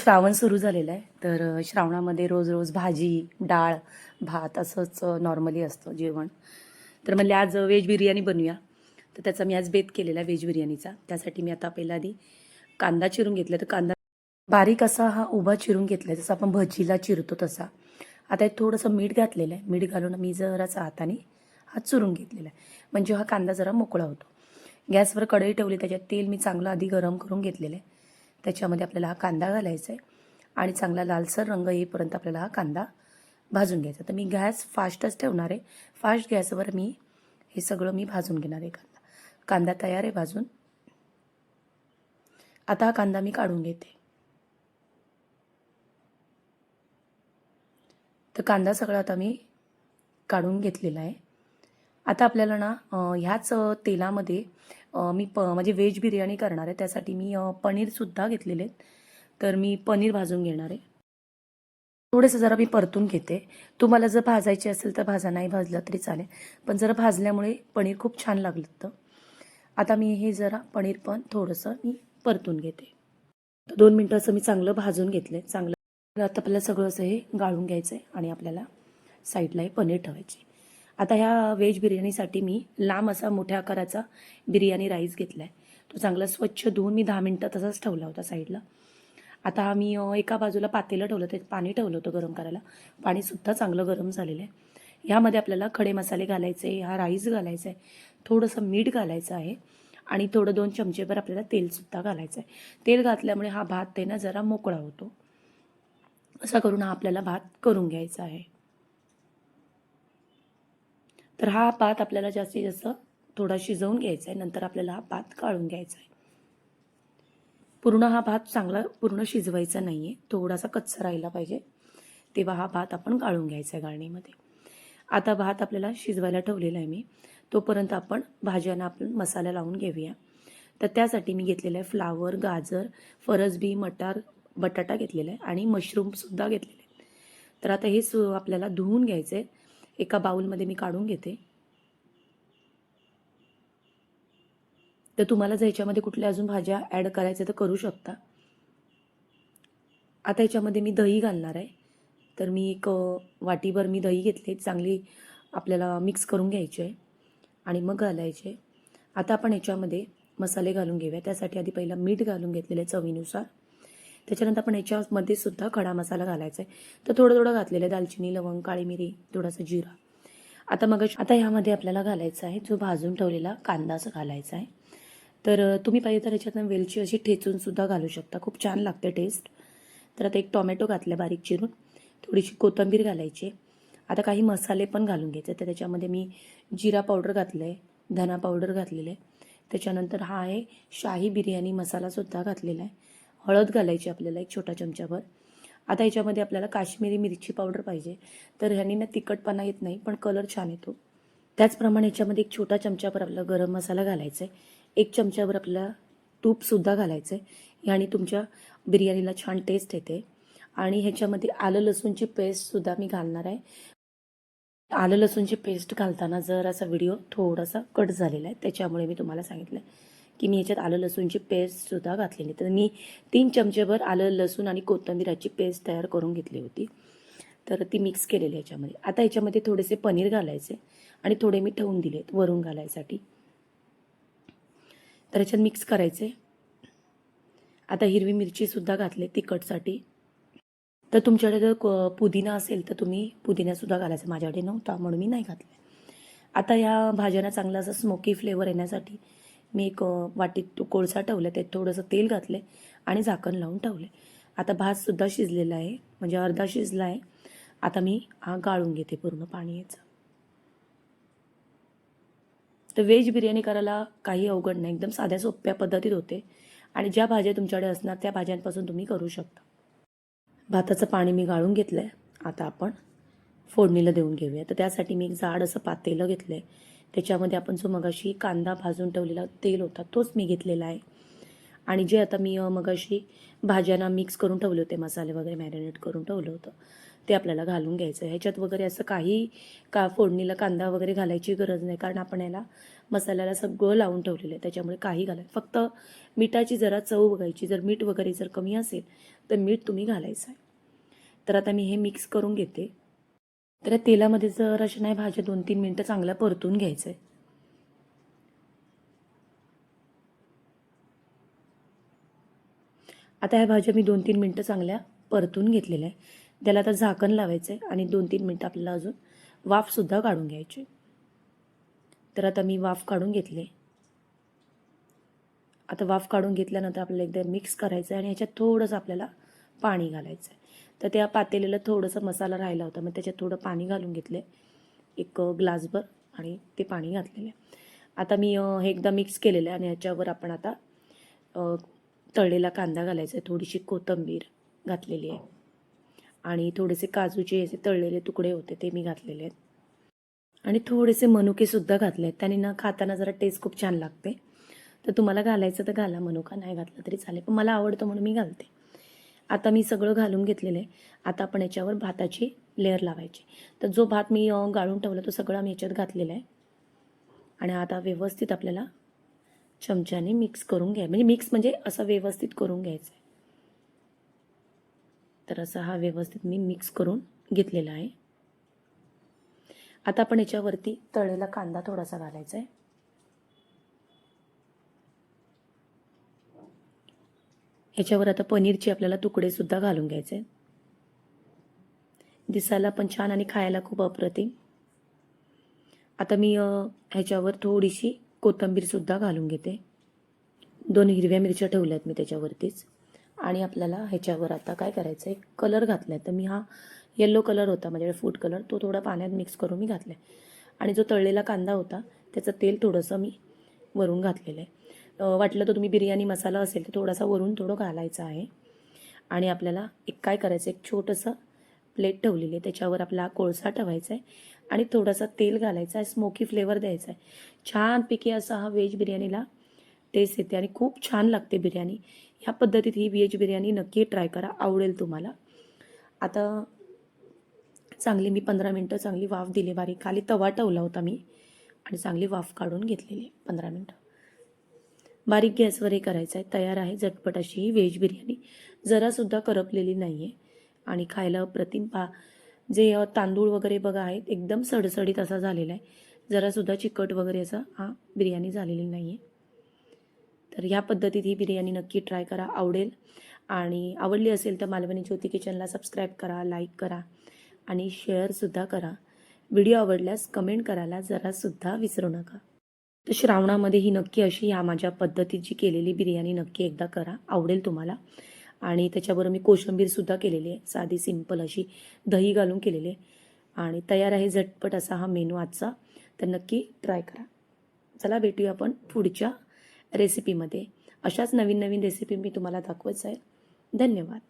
श्रावण सुरू झालेलं आहे. तर श्रावणामध्ये रोज रोज भाजी डाळ भात असंच नॉर्मली असतं जेवण. तर म्हणले आज व्हेज बिर्याणी बनवूया तर त्याचा मी आज बेत केलेला आहे व्हेज बिर्याणीचा. त्यासाठी मी आता पहिला आधी कांदा चिरून घेतला. तर कांदा बारीक असा हा उभा चिरून घेतला जसं आपण भजीला चिरतो तसा. आता थोडंसं मीठ घातलेलं आहे. मीठ घालून मी जरासा हाताने हा चुरून घेतलेला आहे. म्हणजे हा कांदा जरा मोकळा होतो. गॅसवर कढई ठेवली त्याच्यात तेल मी चांगलं आधी गरम करून घेतलेलं आहे. त्याच्यामध्ये आपल्याला हा कांदा घालायचा आहे आणि चांगला लालसर रंग येईपर्यंत आपल्याला हा कांदा भाजून घ्यायचा. तर मी गॅस फास्टच ठेवणार. आहे फास्ट गॅसवर मी हे सगळं मी भाजून घेणार आहे कांदा. कांदा तयार आहे भाजून. आता हा कांदा मी काढून घेते. तर कांदा सगळा आता मी काढून घेतलेला आहे. आता आपल्याला ना ह्याच तेलामध्ये मी प म्हणजे व्हेज बिर्याणी करणार आहे. त्यासाठी मी पनीरसुद्धा घेतलेले आहेत. तर मी पनीर भाजून घेणार आहे. थोडंसं जरा मी परतून घेते. तुम्हाला जर भाजायचे असेल तर भाजा नाही भाजलं तरी चालेल. पण जरा भाजल्यामुळे पनीर खूप छान लागलं तर आता मी हे जरा पनीर पण थोडंसं मी परतून घेते. दोन मिनटं असं मी चांगलं भाजून घेतलं आहे चांगलं आता आपल्याला सगळं असं हे गाळून घ्यायचं आहे आणि आपल्याला साईडला हे पनीर ठेवायचे आता ह्या व्हेज बिर्याणीसाठी मी लांब असा मोठ्या आकाराचा बिर्याणी राईस घेतला आहे तो चांगला स्वच्छ धुवून मी दहा मिनटं तसाच ठेवला होता साईडला. आता आम्ही मी एका बाजूला पातेलं ठेवलं ते पाणी ठेवलं होतं गरम करायला. पाणीसुद्धा चांगलं गरम झालेलं आहे. ह्यामध्ये आपल्याला खडे मसाले घालायचे हा राईस घालायचा आहे थोडंसं मीठ घालायचं आहे आणि थोडं दोन चमचेभर आपल्याला तेलसुद्धा घालायचं आहे. तेल घातल्यामुळे हा भात ते ना जरा मोकळा होतो. असा करून हा आपल्याला भात करून घ्यायचा आहे. तर हा भात आपल्याला जास्तीत जास्त थोडा शिजवून घ्यायचा आहे नंतर आपल्याला हा भात काढून घ्यायचा आहे पूर्ण हा भात चांगला पूर्ण शिजवायचा नाही आहे थोडासा कच्चा राहिला पाहिजे. तेव्हा हा भात आपण गाळून घ्यायचा आहे गाळणीमध्ये. आता भात आपल्याला शिजवायला ठेवलेला आहे मी. तोपर्यंत आपण भाज्यांना आपण मसाला लावून घेऊया. तर त्यासाठी मी घेतलेलं आहे फ्लावर गाजर फरसबी मटार बटाटा घेतलेला आहे आणि मशरूमसुद्धा घेतलेले आहेत तर आता हे सु आपल्याला धुवून घ्यायचं आहे एका बाउलमध्ये मी काढून घेते. तर तुम्हाला जर ह्याच्यामध्ये कुठल्या अजून भाज्या ॲड करायच्या तर करू शकता. आता ह्याच्यामध्ये मी दही घालणार आहे. तर मी एक वाटीभर मी दही घेतले. चांगली आपल्याला मिक्स करून घ्यायची आहे. आणि मग घालायचे आता आपण ह्याच्यामध्ये मसाले घालून घेऊया. त्यासाठी आधी पहिला मीठ घालून घेतलेलं आहे चवीनुसार. त्याच्यानंतर आपण ह्याच्यामध्ये सुद्धा खडा मसाला घालायचा आहे तर थोडं थोडं घातलेलं आहे दालचिनी लवंग काळी मिरी थोडासा जिरा. आता मग आता ह्यामध्ये आपल्याला घालायचा आहे जो भाजून ठेवलेला कांदा असं घालायचा आहे तर तुम्ही पाहिजे तर ह्याच्यातनं वेलची अशी ठेचूनसुद्धा घालू शकता. खूप छान लागते टेस्ट तर आता एक टोमॅटो घातला बारीक चिरून. थोडीशी कोथिंबीर घालायची. आता काही मसाले पण घालून घ्यायचे. तर त्याच्यामध्ये मी जिरा पावडर घातलं आहे धना पावडर घातलेलं आहे त्याच्यानंतर हा आहे शाही बिर्याणी मसालासुद्धा घातलेला आहे हळद घालायची आपल्याला एक छोटा चमचाभर. आता याच्यामध्ये आपल्याला काश्मीरी मिरची पावडर पाहिजे. तर ह्यानी ना तिखटपणा येत नाही पण कलर छान येतो. त्याचप्रमाणे ह्याच्यामध्ये एक छोटा चमचाभर आपला गरम मसाला घालायचा आहे एक चमचाभर आपल्याला तूपसुद्धा घालायचं आहे ह्याने तुमच्या बिर्याणीला छान टेस्ट येते. आणि ह्याच्यामध्ये आलं लसूणची पेस्टसुद्धा मी घालणार आहे आलं लसूणची पेस्ट घालताना जर असा व्हिडिओ थोडासा कट झालेला आहे त्याच्यामुळे मी तुम्हाला सांगितलं आहे की मी ह्याच्यात आलं लसूणची पेस्टसुद्धा घातलेली तर मी तीन चमचेभर आलं लसूण आणि कोथिंबीराची पेस्ट तयार करून घेतली होती. तर ती मिक्स केलेली ह्याच्यामध्ये आता ह्याच्यामध्ये थोडेसे पनीर घालायचे आणि थोडे मी ठेवून दिलेत वरून घालायसाठी. तर ह्याच्यात मिक्स करायचे. आता हिरवी मिरचीसुद्धा घातले तिखटसाठी. तर तुमच्याकडे जर पुदिना असेल तर तुम्ही पुदिनासुद्धा घालायचा. माझ्याकडे नव्हता म्हणून मी नाही घातला आता या भाज्यांना चांगला असा स्मोकी फ्लेवर येण्यासाठी मी एक वाटीत कोळसा ठेवला त्यात थोडंसं तेल घातले आणि झाकण लावून ठेवले आता भातसुद्धा शिजलेला आहे म्हणजे अर्धा शिजला आहे. आता मी हा गाळून घेते पूर्ण पाणी याचं. तर व्हेज बिर्याणी करायला काही अवघड नाही एकदम साध्या सोप्या पद्धतीत होते. आणि ज्या भाज्या तुमच्याकडे असणार त्या भाज्यांपासून तुम्ही करू शकता. भाताचं पाणी मी गाळून घेतलं आहे आता आपण फोडणीला देऊन घेऊया. तर त्यासाठी मी एक जाड असं पातेलं घेतलं आहे त्याच्यामध्ये आपण जो मगाशी कांदा भाजून ठेवलेला तेल होता तोच मी घेतलेला आहे. आणि जे आता मी मगाशी भाज्यांना मिक्स करून ठेवले होते मसाले वगैरे मॅरिनेट करून ठेवलं होतं ते आपल्याला घालून घ्यायचं आहे. ह्याच्यात वगैरे असं काही का फोडणीला कांदा वगैरे घालायची गरज नाही कारण आपण याला मसाल्याला सगळं लावून ठेवलेलं आहे त्याच्यामुळे काही घालाय फक्त मिठाची जरा चव बघायची. जर मीठ वगैरे जर कमी असेल तर मीठ तुम्ही घालायचं आहे. तर आता मी हे मिक्स करून घेते. तर या तेलामध्ये जर अशा नाही भाज्या दोन तीन मिनटं चांगल्या परतून घ्यायचं आहे आता ह्या भाज्या मी दोन तीन मिनटं चांगल्या परतून घेतलेल्या आहे त्याला आता झाकण लावायचं आहे आणि दोन तीन मिनटं आपल्याला अजून वाफसुद्धा काढून घ्यायची. तर आता मी वाफ काढून घेतले. आता वाफ काढून घेतल्यानंतर आपल्याला एकदा मिक्स करायचं आहे आणि ह्याच्यात थोडंसं आपल्याला पाणी घालायचं आहे तर त्या पातेलेला थोडंसं मसाला राहिला होता मग त्याच्यात थोडं पाणी घालून घेतले. एक ग्लासभर आणि ते पाणी घातलेलं आहे. आता मी हे एकदा मिक्स केलेलं आहे आणि ह्याच्यावर आपण आता तळलेला कांदा घालायचा आहे. थोडीशी कोथिंबीर घातलेली आहे. आणि थोडेसे काजूचे असे तळलेले तुकडे होते ते मी घातलेले आहेत. आणि थोडेसे मनुकेसुद्धा घातले आहेत. त्याने ना खाताना जरा टेस्ट खूप छान लागते. तर तुम्हाला घालायचं तर घाला मनुका नाही घातला तरी चालेल. पण मला आवडतं म्हणून मी घालते. आता मी सगळं घालून घेतलेलं आहे. आता आपण याच्यावर भाताची लेअर लावायची. तर जो भात मी गाळून ठेवला तो सगळा मी याच्यात घातलेला आहे. आणि आता व्यवस्थित आपल्याला चमच्याने मिक्स करून घ्या म्हणजे मिक्स म्हणजे असं व्यवस्थित करून घ्यायचं आहे. तर असा हा व्यवस्थित मी मिक्स करून घेतलेला आहे. आता आपण याच्यावरती तळलेला कांदा थोडासा घालायचा आहे. ह्याच्यावर आता पनीरचे आपल्याला तुकडेसुद्धा घालून घ्यायचे. दिसायला पण छान आणि खायला खूप अप्रतिम. आता मी ह्याच्यावर थोडीशी कोथंबीरसुद्धा घालून घेते. दोन हिरव्या मिरच्या ठेवल्या आहेत मी त्याच्यावरतीच. आणि आपल्याला ह्याच्यावर आता काय करायचं आहे कलर घातला आहे तर मी हा येल्लो कलर होता माझ्याकडे फूड कलर तो थोडा पाण्यात मिक्स करून मी घातला आहे आणि जो तळलेला कांदा होता त्याचं तेल थोडंसं मी वरून घातलेलं आहे. वाटलं तर तुम्ही बिर्याणी मसाला असेल तर थोडासा वरून थोडं घालायचं आहे. आणि आपल्याला एक काय करायचं एक छोटंसं प्लेट ठेवलेली आहे. त्याच्यावर आपला कोळसा ठेवायचा आहे आणि थोडासा तेल घालायचा आहे स्मोकी फ्लेवर द्यायचा आहे. छानपैकी असा हा व्हेज बिर्याणीला टेस्ट येते आणि खूप छान लागते बिर्याणी. ह्या पद्धतीत ही व्हेज बिर्याणी नक्की ट्राय करा आवडेल तुम्हाला. आता चांगली मी पंधरा मिनटं चांगली वाफ दिली बारीक खाली तवा ठेवला होता मी आणि चांगली वाफ काढून घेतलेली पंधरा मिनटं. बारीक गॅसवर हे करायचं आहे. तयार आहे. झटपट अशी ही व्हेज बिर्याणी. जरासुद्धा करपलेली नाही आहे आणि खायला प्रतिम पा जे तांदूळ वगैरे बघा आहेत एकदम सडसडीत असा झालेला आहे. जरासुद्धा चिकट वगैरे असा हा बिर्याणी झालेली नाही आहे तर ह्या पद्धतीत ही बिर्याणी नक्की ट्राय करा. आवडेल. आणि आवडली असेल तर मालवणी ज्योती किचनला सबस्क्राईब करा लाईक करा आणि शेअरसुद्धा करा. व्हिडिओ आवडल्यास कमेंट करायला जरासुद्धा विसरू नका. तर श्रावणामध्ये ही नक्की अशी ह्या माझ्या पद्धतीची केलेली बिर्याणी नक्की एकदा करा. आवडेल तुम्हाला. आणि त्याच्याबरोबर मी कोशिंबीरसुद्धा केलेली आहे. साधी सिंपल अशी दही घालून केलेली आहे. आणि तयार आहे झटपट असा हा मेनू आजचा. तर नक्की ट्राय करा. चला भेटूया आपण पुढच्या रेसिपीमध्ये अशाच नवीन नवीन रेसिपी मी तुम्हाला दाखवत जाईल. धन्यवाद.